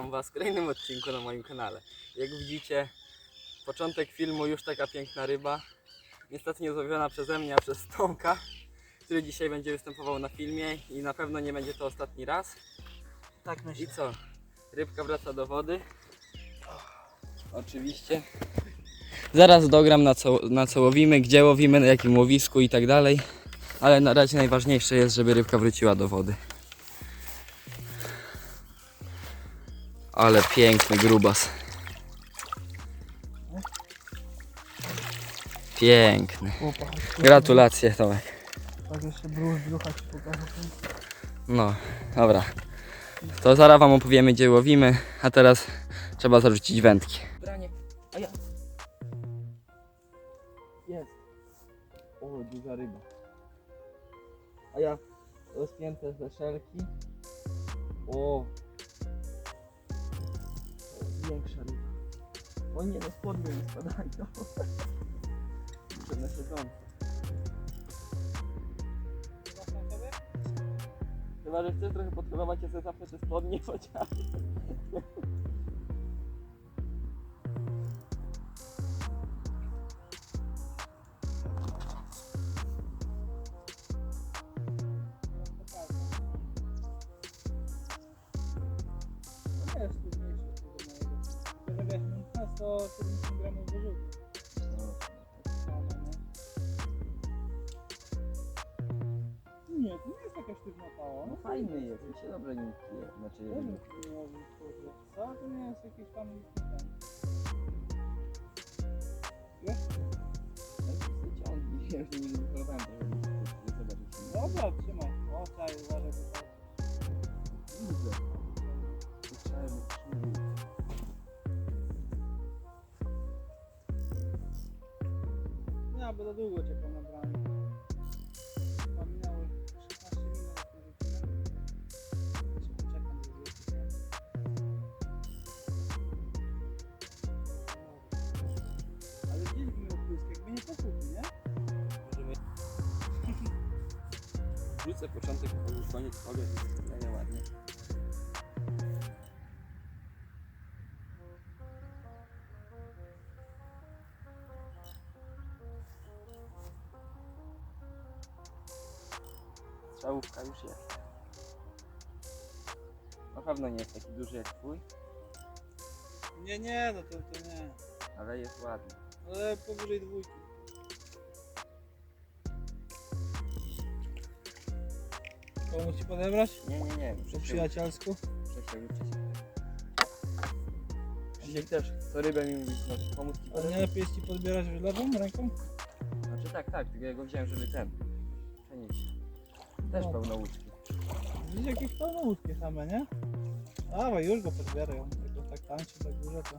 Witam Was w kolejnym odcinku na moim kanale. Jak widzicie, początek filmu już taka piękna ryba. Niestety nie złowiona przeze mnie, a przez Tomka, który dzisiaj będzie występował na filmie i na pewno nie będzie to ostatni raz. Tak I myślę. co? Rybka wraca do wody. Oczywiście. Zaraz dogram na co, na co łowimy, gdzie łowimy, na jakim łowisku i tak dalej. Ale na razie najważniejsze jest, żeby rybka wróciła do wody. Ale piękny grubas. Piękny. Gratulacje Tomek. Tak jeszcze brzuch, brzucha ci pokażę. No, dobra. To zaraz wam opowiemy gdzie łowimy, a teraz trzeba zarzucić wędki. Branie, a ja. Jest. O, duża ryba. A ja rozpięte ze szelki. O. O nie, no spodnie mi spadają. Muszę na siedząco. Chyba, że chcesz trochę podkolować, ja sobie zawsze te spodnie chociaż. Nie? Nie, nie jest jakaś sztywna pała. No fajny jest, mi się dobrze nim pije. Znaczy, nie robił, kurde. Co? To nie jest jakiś tam... ja nigdy nie zobaczyć. Dobra, trzymaj. O, czaj, uważaj, bo to... Widzę. Słyszałem, słyszałem. Ja będę długo czekał na branie. Wrzucę początek, koniec, ogon i nie ładnie. Strzałówka już jest. Na pewno nie jest taki duży jak twój, Nie, nie, no to, to nie. ale jest ładny. Ale powyżej dwójki. Pomóc ci podebrać? Nie, nie, nie. Po przyjacielsku? muszę się. Dzisiaj też, co rybę mi mówisz, no, pomóc ci A nie podebrać? lepiej jest ci podbierać lewą ręką? Znaczy tak, tak, tylko ja go wziąłem, żeby ten przenieść. Też No. pełno łódki. Widzisz jakieś pełnołódkie same, nie? Dawaj, już go podbieraj, on tylko tak tańczy, tak dużo to...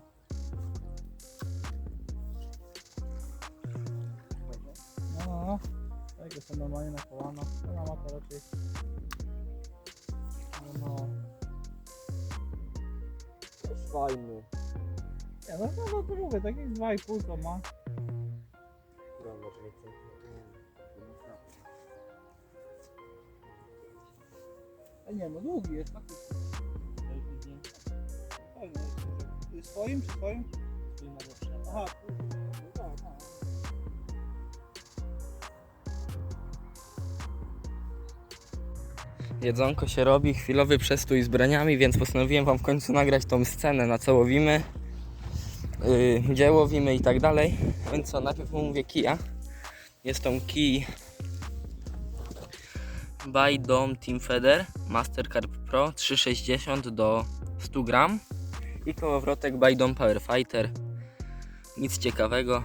No, no, no. Tego są normalnie na kolano. To na mata raczej... Fajny. Nie, no, no, no to mówię, takich 2,5 to ma. Dobra, może nie chcę. A nie, no długi jest, faktycznie. Fajny jest. Jest swoim czy swoim? Swoim. Aha, Jedzonko się robi, chwilowy przestój z braniami, więc postanowiłem Wam w końcu nagrać tą scenę, na co łowimy, yy, gdzie łowimy i tak dalej. Więc co, najpierw mówię kija. Jest tą kij by Dom Team Feder Mastercarp Pro 360 do 100 gram i kołowrotek by Dom Power Fighter. Nic ciekawego.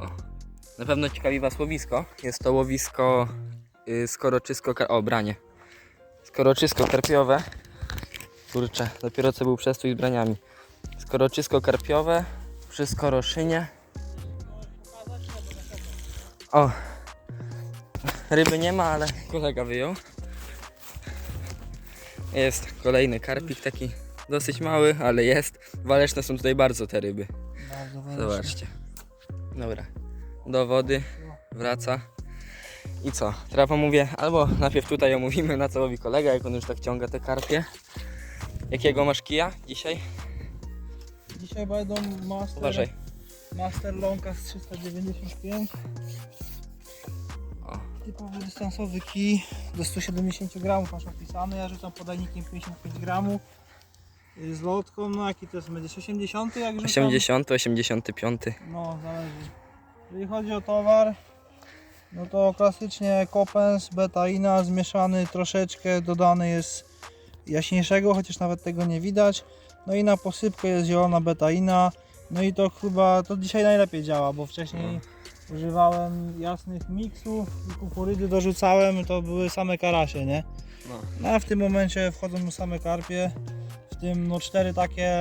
O, Na pewno ciekawi Was łowisko. Jest to łowisko skoroczysko... Kar- o, branie. Skoroczysko karpiowe. Kurczę, dopiero co był przestój z braniami. Skoroczysko karpiowe przy Skoroszynie. O, ryby nie ma, ale kolega wyjął. Jest kolejny karpik, taki dosyć mały, ale jest. Waleczne są tutaj bardzo te ryby. Bardzo. Zobaczcie. Dobra. Do wody wraca. I co? Teraz pomówię, albo najpierw tutaj omówimy na co łowi kolega, jak on już tak ciąga te karpie. Jakiego masz kija dzisiaj? Dzisiaj będą master, Uważaj. master Lonka z 395. O. Typowy dystansowy kij do 170 gramów masz opisany. Ja rzucam podajnikiem 55 gramów. Z lotką, no jaki to jest? Będzie 80 jak rzucam? 80, 85. No, zależy. Jeżeli chodzi o towar, no to klasycznie kopens, betaina, zmieszany troszeczkę, dodany jest jaśniejszego, chociaż nawet tego nie widać. No i na posypkę jest zielona betaina. No i to chyba, to dzisiaj najlepiej działa, bo wcześniej używałem jasnych miksów i kukurydzy dorzucałem, to były same karasie, nie? No. No a w tym momencie wchodzą mu same karpie. W tym no cztery takie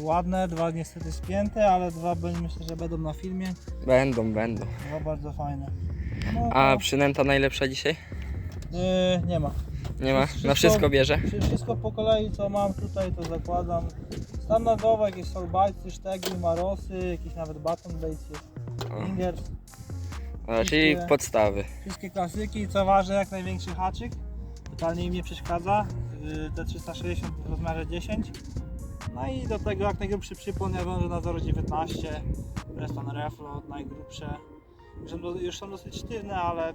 ładne, dwa niestety spięte, ale dwa myślę, że będą na filmie. Będą, będą. Dwa bardzo fajne. No, A przynęta najlepsza dzisiaj? yy, nie ma. Nie ma? Wszystko- Na wszystko bierze? Wszy- Wszystko po kolei co mam tutaj to zakładam. Standardowo jakieś solbajcy, sztegi, marosy, jakiś nawet baton base. Fingers. A, czyli podstawy. Wszystkie klasyki, co ważne jak największy haczyk. Totalnie im nie przeszkadza. Yy, T360 w rozmiarze 10. No i do tego jak najgrubszy przypłon ja wiążę na 0,19. Preston Refloat najgrubsze. Już są, do- już są dosyć sztywne, ale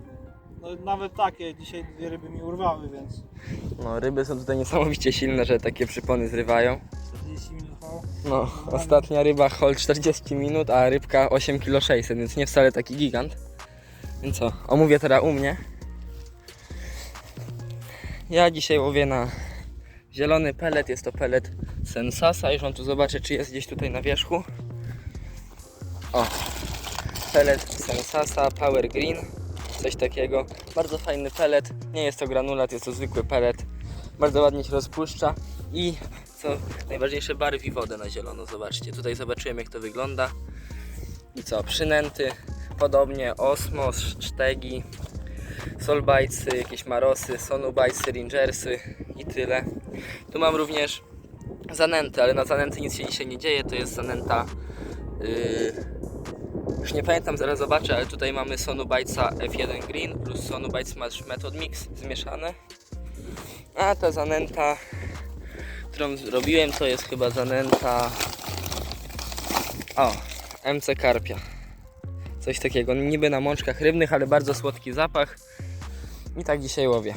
no, nawet takie dzisiaj dwie ryby mi urwały, więc No, ryby są tutaj niesamowicie silne, że takie przypony zrywają. 40 minut. No, ostatnia ryba hol 40 minut, a rybka 8 kg 600, więc nie wcale taki gigant. Więc co, omówię teraz u mnie. Ja dzisiaj łowię na zielony pelet, jest to pelet Sensasa, już on tu zobaczę czy jest gdzieś tutaj na wierzchu. O, pelet Sensasa Power Green, coś takiego. Bardzo fajny pelet, nie jest to granulat, jest to zwykły pelet. Bardzo ładnie się rozpuszcza i co najważniejsze barwi wodę na zielono, zobaczcie. Tutaj zobaczyłem jak to wygląda. I co, przynęty, podobnie osmos, sztegi, solbajcy, jakieś marosy, sonubajcy, rangersy i tyle. Tu mam również zanęty, ale na zanęty nic się dzisiaj nie dzieje, to jest zanęta yy, już nie pamiętam, zaraz zobaczę, ale tutaj mamy sonubajca F1 Green plus sonubajc Match Method Mix zmieszane. A ta zanęta którą zrobiłem, to jest chyba zanęta. O, MC Karpia. Coś takiego, niby na mączkach rybnych, ale bardzo słodki zapach. I tak dzisiaj łowię.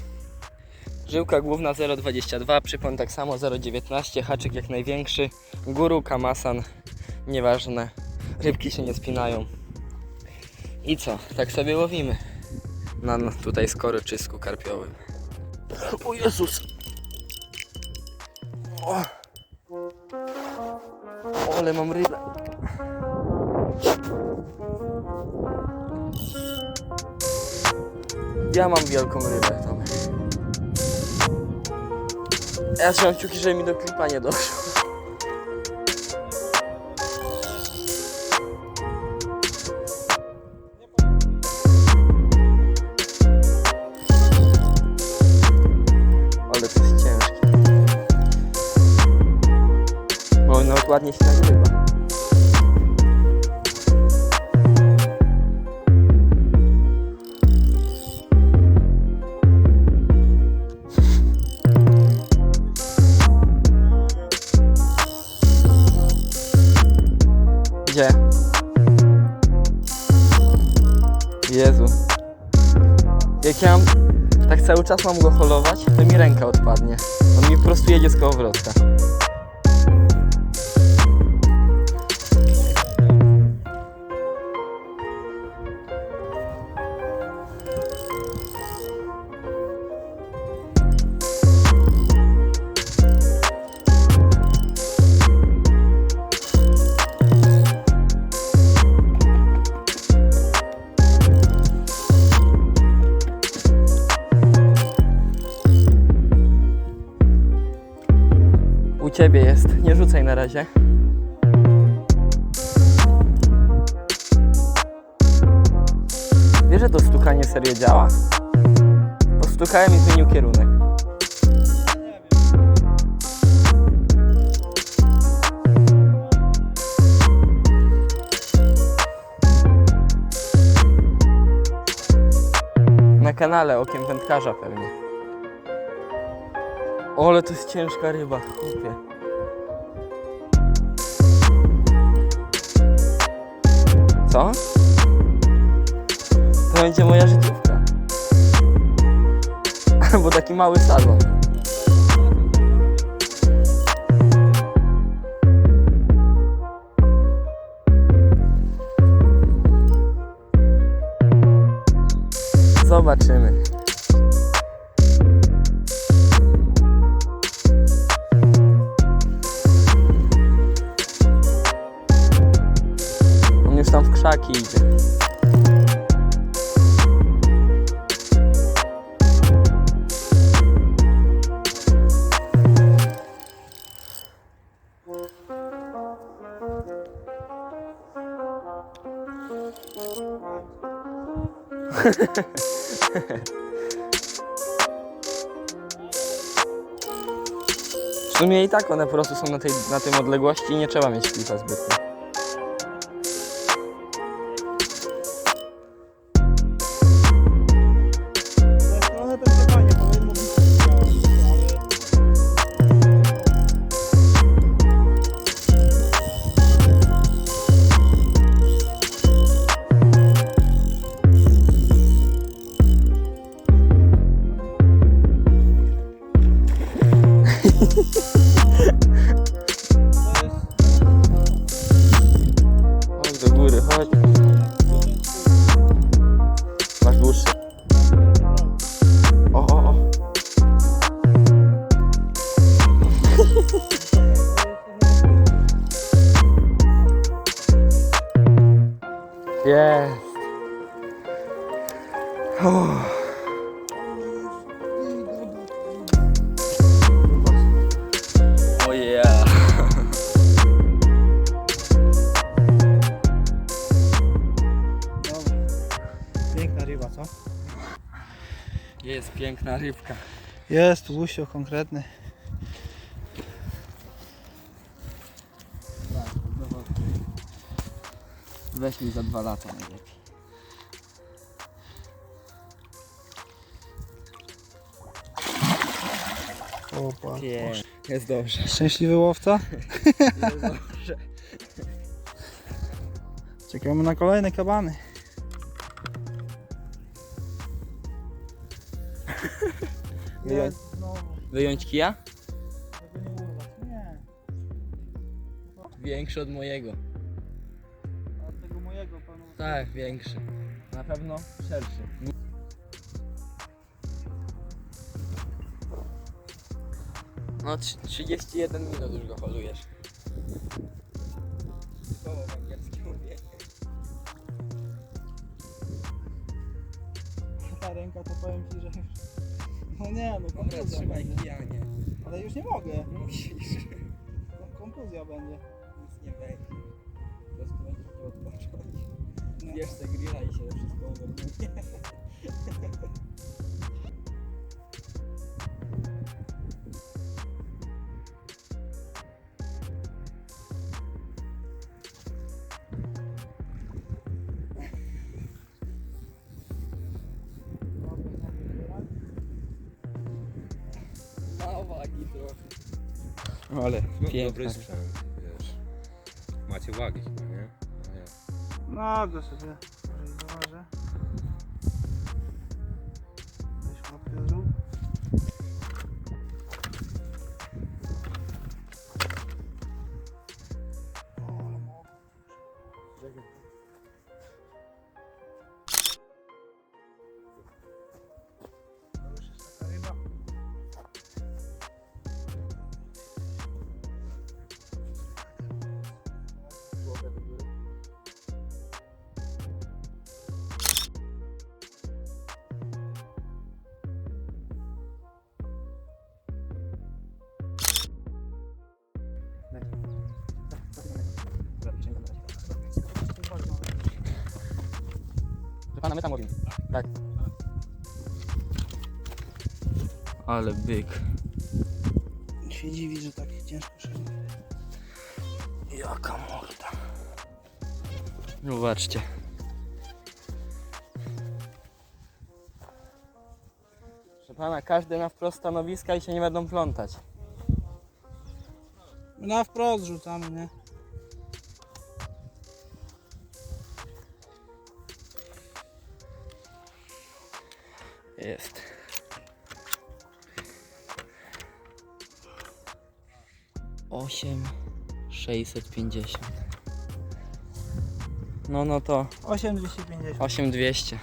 Żyłka główna 0,22, przypon tak samo 0,19, haczyk jak największy. Guru, kamasan, nieważne. Rybki się nie spinają. I co? Tak sobie łowimy. Na tutaj skoroczysku karpiowym. O Jezus! O! o, ale mam rybę. Ja mam wielką rybę tam. Ja trzymam kciuki, żeby mi do klipa nie doszło. Cały czas mam go holować, to mi ręka odpadnie. On mi po prostu jedzie z kołowrotka. Ciebie jest. Nie rzucaj na razie. Wiesz, że to stukanie serio działa? Postukałem i zmienił kierunek. Na kanale Okiem Wędkarza pewnie. O, ale to jest ciężka ryba, chłopie. Co? To będzie moja życiówka. Albo taki mały sazon. Zobaczymy. Tam w krzaki idzie. W sumie i tak one po prostu są na tej, na tym odległości i nie trzeba mieć klipa zbytnio. Jest. Uff. Oh. Piękna ryba, co? Jest piękna rybka. Jest, łusio konkretny. Weź mi za dwa lata najlepiej. Opa. Jest dobrze. Szczęśliwy łowca. Jest dobrze. Czekamy na kolejne kabany. Wyjąć-. Wyjąć kija? Większy od mojego. Tak, większy. Na pewno szerszy. No trz- 31 minut już go holujesz. Słowo węgierskie mówię. Ta ręka to powiem ci, że już... No nie, no Dobra, kontuzja trzymaj będzie. kija, nie. Ale już nie mogę. Musisz. Kon- Kontuzja będzie. Nic nie będzie. Po prostu będziesz musiał odpocząć. Zjesz se grilla i się wszystko ogarnie. Mało wagi trochę. Ale No, dobry sprzęt, wiesz. Macie wagi 那这是这。Pana, my tam mówimy. Tak. Ale byk. Się dziwi, że tak ciężko szedł. Jaka morda. Zobaczcie. Proszę pana, każdy na wprost stanowiska i się nie będą plątać. My na wprost rzucamy, nie? Jest. Osiem sześćset pięćdziesiąt. No no to 8250. 8200.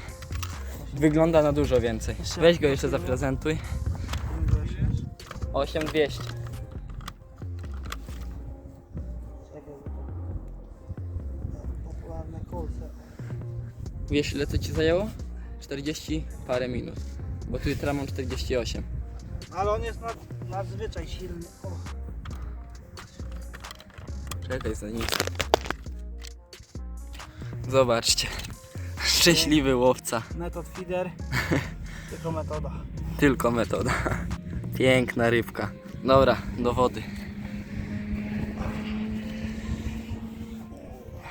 Wygląda na dużo więcej. Jeszcze Weź go jeszcze zaprezentuj. 8200. Popularne kolce. Wiesz ile to ci zajęło? 40 parę minut. Bo tu jutro mam 48. Ale on jest nad, nadzwyczaj silny. O, Czekaj za nic. Zobaczcie. Szczęśliwy łowca. metod feeder. Tylko metoda. Tylko metoda. Piękna rybka. Dobra, do wody.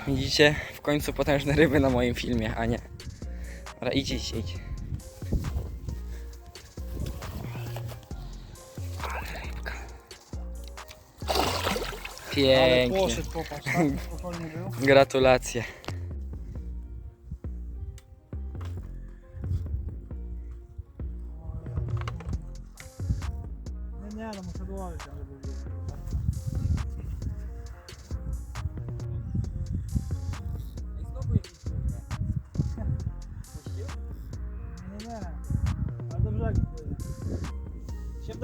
Widzicie? W końcu potężne ryby na moim filmie, a nie. Idź. Ale rybka. Ale Pięknie. poszedł, popatrz. Tak, spokojnie był. Gratulacje. Nie, nie, no muszę dołożyć, żeby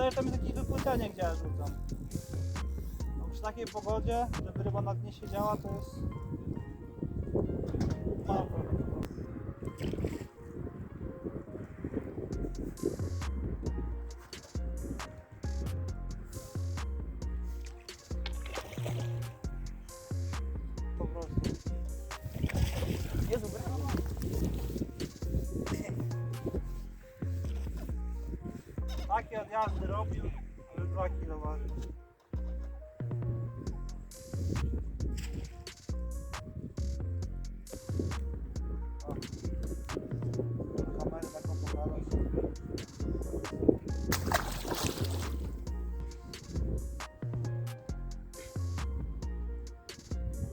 Że tam jest jakieś wypłytanie, gdzie ja rzucam. No, przy takiej pogodzie, żeby ryba na dnie siedziała, to jest... Mało Robił, ale 2 kilo waży.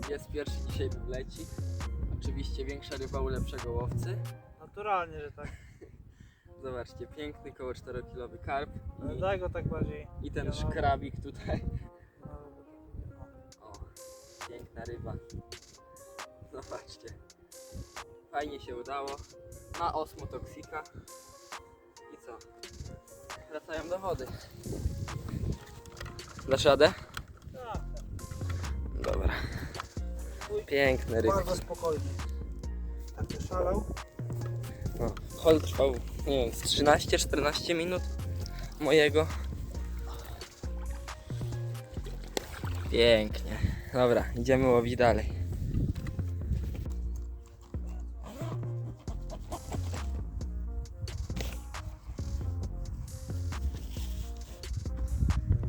Jest pierwszy dzisiaj wyblecik. Oczywiście większa ryba u lepszego łowcy. Naturalnie, że tak. Zobaczcie, piękny koło 4-kilowy karp Ale i, daj go tak bardziej. i ten szkrabik tutaj. No, O, piękna ryba. Zobaczcie. Fajnie się udało. Ma osmotoksika. I co? Wracają do wody. Dasz radę? Tak. Dobra. Piękne ryby. Bardzo spokojnie. Tak się szalał. Hol trwał, nie wiem, z 13-14 minut mojego. Pięknie. Dobra, idziemy łowić dalej.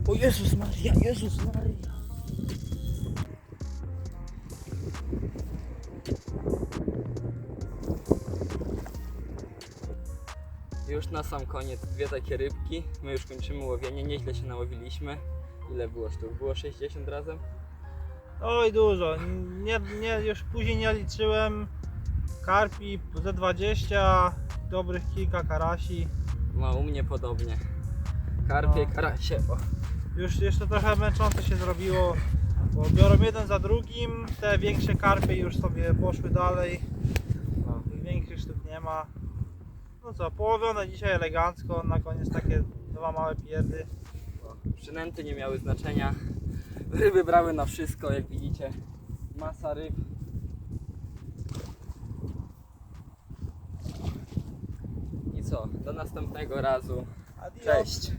O Jezus Maria, Jezus Maria. Na sam koniec dwie takie rybki. My już kończymy łowienie, nieźle się nałowiliśmy. Ile było sztuk? Było 60 razem? Oj dużo. Nie, nie, już później nie liczyłem. Karpi ze 20, dobrych kilka karasi. No u mnie podobnie. Karpie, No. karasie. O. Już jeszcze trochę męczące się zrobiło, bo biorą jeden za drugim. Te większe karpie już sobie poszły dalej. No, większych sztuk nie ma. No co, połowione dzisiaj elegancko. Na koniec takie dwa małe pierdy. Przynęty nie miały znaczenia. Ryby brały na wszystko, jak widzicie. Masa ryb. I co? Do następnego razu. Adios. Cześć.